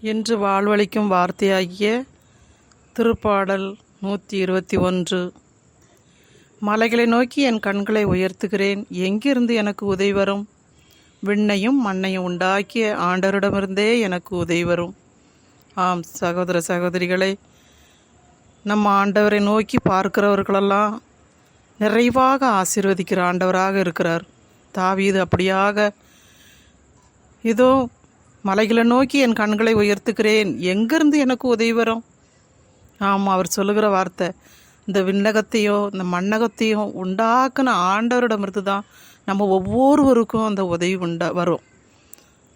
என்று வாழ்வளிக்கும் வார்த்தையாகிய திருப்பாடல் நூற்றி இருபத்தி ஒன்று. மலைகளை நோக்கி என் கண்களை உயர்த்துகிறேன். எங்கிருந்து எனக்கு உதவி வரும்? விண்ணையும் மண்ணையும் உண்டாக்கிய ஆண்டவரிடமிருந்தே எனக்கு உதவி வரும். ஆம் சகோதர சகோதரிகளை நம்ம ஆண்டவரை நோக்கி பார்க்கிறவர்களெல்லாம் நிறைவாக ஆசீர்வதிக்கிற ஆண்டவராக இருக்கிறார். தாவீது அப்படியாக இதோ மலைகளை நோக்கி என் கண்களை உயர்த்துகிறேன். எங்கிருந்து எனக்கு உதவி வரும்? ஆமாம் அவர் சொல்லுகிற வார்த்தை இந்த விண்ணகத்தையும் இந்த மண்ணகத்தையும் உண்டாக்குன ஆண்டவரிடமிருந்து தான் நம்ம ஒவ்வொருவருக்கும் அந்த உதவி உண்டா வரும்.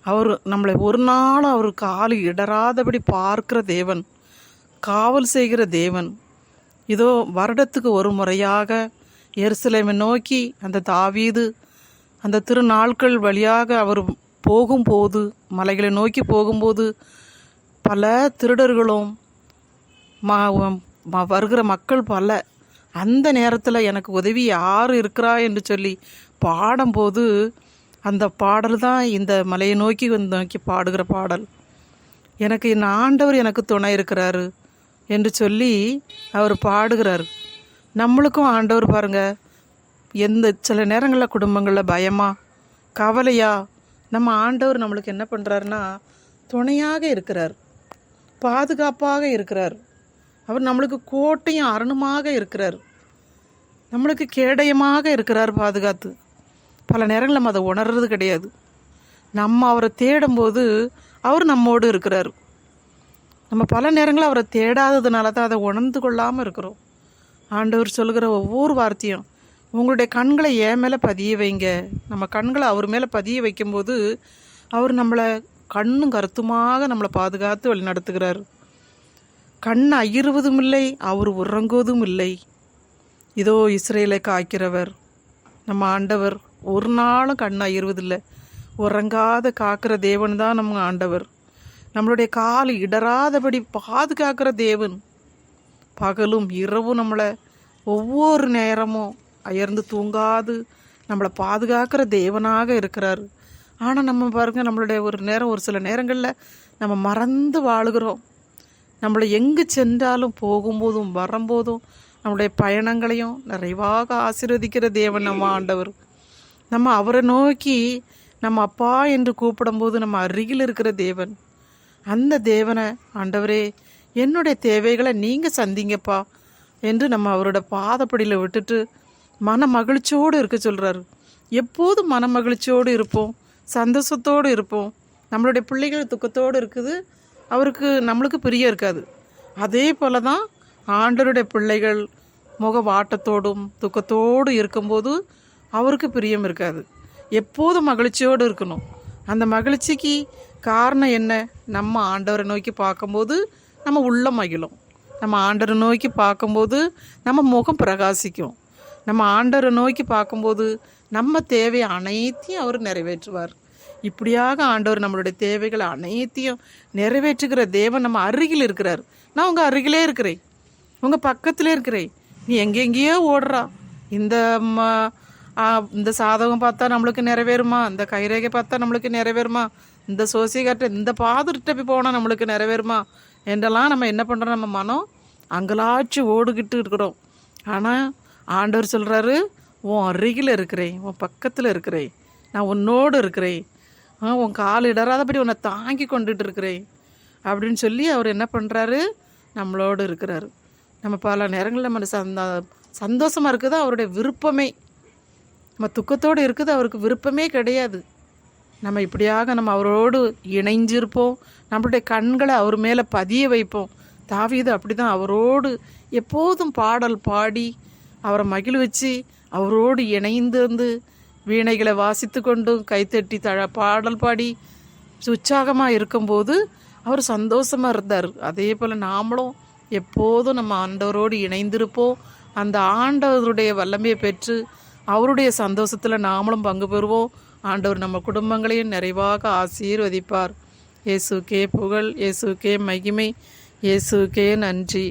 அவர் நம்மளை ஒரு நாள் அவர் காலு இடராதபடி பார்க்கிற தேவன் காவல் செய்கிற தேவன். இதோ வருடத்துக்கு ஒரு முறையாக எருசலேமை நோக்கி அந்த தாவீது அந்த திருநாட்கள் வழியாக அவர் போகும்போது மலைகளை நோக்கி போகும்போது பல திருடர்களும் ம வருகிற மக்கள் பல அந்த நேரத்தில் எனக்கு உதவி யார் இருக்கிறா என்று சொல்லி பாடும்போது அந்த பாடல் தான் இந்த மலையை நோக்கி வந்து நோக்கி பாடுகிற பாடல். எனக்கு என் ஆண்டவர் எனக்கு துணை இருக்கிறாரு என்று சொல்லி அவர் பாடுகிறார். நம்மளுக்கும் ஆண்டவர் பாருங்கள் எந்த சில நேரங்களில் குடும்பங்களில் பயமா கவலையா நம்ம ஆண்டவர் நம்மளுக்கு என்ன பண்ணுறாருன்னா துணையாக இருக்கிறார். பாதுகாப்பாக இருக்கிறார். அவர் நம்மளுக்கு கோட்டையும் அரணுமாக இருக்கிறார். நம்மளுக்கு கேடயமாக இருக்கிறார் பாதுகாத்து. பல நேரங்கள் நம்ம அதை உணர்றது கிடையாது. நம்ம அவரை தேடும்போது அவர் நம்மோடு இருக்கிறார். நம்ம பல நேரங்களில் அவரை தேடாததுனால தான் அதை உணர்ந்து கொள்ளாமல் இருக்கிறோம். ஆண்டவர் சொல்லுகிற ஒவ்வொரு வார்த்தையும் உங்களுடைய கண்களை என் மேலே பதிய வைங்க. நம்ம கண்களை அவர் மேலே பதிய வைக்கும்போது அவர் நம்மளை கண்ணும் கருத்துமாக நம்மளை பாதுகாத்து வழி நடத்துகிறார். கண் அயிறுவதும் இல்லை அவர் உறங்குவதும் இல்லை. இதோ இஸ்ரேலை காக்கிறவர். நம்ம ஆண்டவர் ஒரு நாளும் கண் அயிறுவதில்லை உறங்காத காக்கிற தேவன் தான் நம்ம ஆண்டவர். நம்மளுடைய கால் இடராதபடி பாதுகாக்கிற தேவன். பகலும் இரவும் நம்மளை ஒவ்வொரு நேரமும் அயர்ந்து தூங்காது. நம்மளை பாதுகாக்கிற தேவனாக இருக்கிறார். ஆனால் நம்ம பாருங்க நம்மளுடைய ஒரு நேரம் ஒரு சில நேரங்களில் நம்ம மறந்து வாழுகிறோம். நம்மளை எங்கு சென்றாலும் போகும்போதும் வரும்போதும் நம்முடைய பயணங்களையும் நிறைவாக ஆசீர்வதிக்கிற தேவன் நம்ம ஆண்டவர். நம்ம அவரை நோக்கி நம்ம அப்பா என்று கூப்பிடும்போது நம்ம அருகில் இருக்கிற தேவன். அந்த தேவனை ஆண்டவரே என்னுடைய தேவைகளை நீங்கள் சந்திங்கப்பா என்று நம்ம அவரோட பாதப்படியில் விட்டுட்டு மன மகிழ்ச்சியோடு இருக்க சொல்கிறாரு எப்போதும் மன மகிழ்ச்சியோடு இருப்போம்? சந்தோஷத்தோடு இருப்போம். நம்மளுடைய பிள்ளைகள் துக்கத்தோடு இருக்குது. அவருக்கு நம்மளுக்கு பிரியம் இருக்காது. அதே போல தான் ஆண்டவருடைய பிள்ளைகள் முக வாட்டத்தோடும் துக்கத்தோடு இருக்கும்போது அவருக்கு பிரியம் இருக்காது. எப்போதும் மகிழ்ச்சியோடு இருக்கணும்? அந்த மகிழ்ச்சிக்கு காரணம் என்ன? நம்ம ஆண்டவரை நோக்கி பார்க்கும்போது நம்ம உள்ள மகிழும். நம்ம ஆண்டவரை நோக்கி பார்க்கும்போது நம்ம முகம் பிரகாசிக்கும். நம்ம ஆண்டவரை நோக்கி பார்க்கும்போது நம்ம தேவை அனைத்தையும் அவர் நிறைவேற்றுவார். இப்படியாக ஆண்டவர் நம்மளுடைய தேவைகளை அனைத்தையும் நிறைவேற்றுகிற தேவன் நம்ம அருகில் இருக்கிறார். நான் உங்கள் அருகிலே இருக்கிறேன். உங்கள் பக்கத்திலே இருக்கிறேன். நீ எங்கெங்கேயோ ஓடுறா. இந்த ம- இந்த சாதகம் பார்த்தா நம்மளுக்கு நிறைவேறுமா? இந்த கைரேகை பார்த்தா நம்மளுக்கு நிறைவேறுமா? இந்த சோசியக்காட்ட இந்த பாதுகிட்ட போய் போனால் நம்மளுக்கு நிறைவேறுமா? என்றெல்லாம் நம்ம என்ன பண்ணுறோம் நம்ம மனம் அங்கலாச்சு ஓடுகிட்டு இருக்கிறோம். ஆனால் ஆண்டவர் சொல்கிறாரு உன் அருகில் இருக்கிறேன் உன் பக்கத்தில் இருக்கிறேன். நான் உன்னோடு இருக்கிறேன். உன் கால் இடராதபடி உன்னை தாங்கி கொண்டுட்டு இருக்கிறேன். அப்படின்னு சொல்லி அவர் என்ன பண்ணுறாரு நம்மளோடு இருக்கிறாரு. நம்ம பல நேரங்களில் நம்ம சந்த சந்தோஷமாக இருக்குது? அவருடைய விருப்பமே. நம்ம துக்கத்தோடு இருக்குது அவருக்கு விருப்பமே கிடையாது. நம்ம இப்படியாக நம்ம அவரோடு இணைஞ்சிருப்போம். நம்மளுடைய கண்களை அவர் மேலே பதிய வைப்போம். தாவியது அப்படி தான் அவரோடு எப்போதும் பாடல் பாடி அவரை மகிழ்விச்சு அவரோடு இணைந்திருந்து வீணைகளை வாசித்து கொண்டும் கைத்தட்டி தழ பாடல் பாடி உற்சாகமாக இருக்கும்போது அவர் சந்தோஷமாக இருந்தார். அதே போல் நாமளும் எப்போதும் நம்ம ஆண்டவரோடு இணைந்திருப்போம். அந்த ஆண்டவருடைய வல்லமையை பெற்று அவருடைய சந்தோஷத்தில் நாமளும் பங்கு பெறுவோம். ஆண்டவர் நம்ம குடும்பங்களையும் நிறைவாக ஆசீர்வதிப்பார். இயேசுக்கே புகழ் இயேசுக்கே மகிமை இயேசுக்கே நன்றி.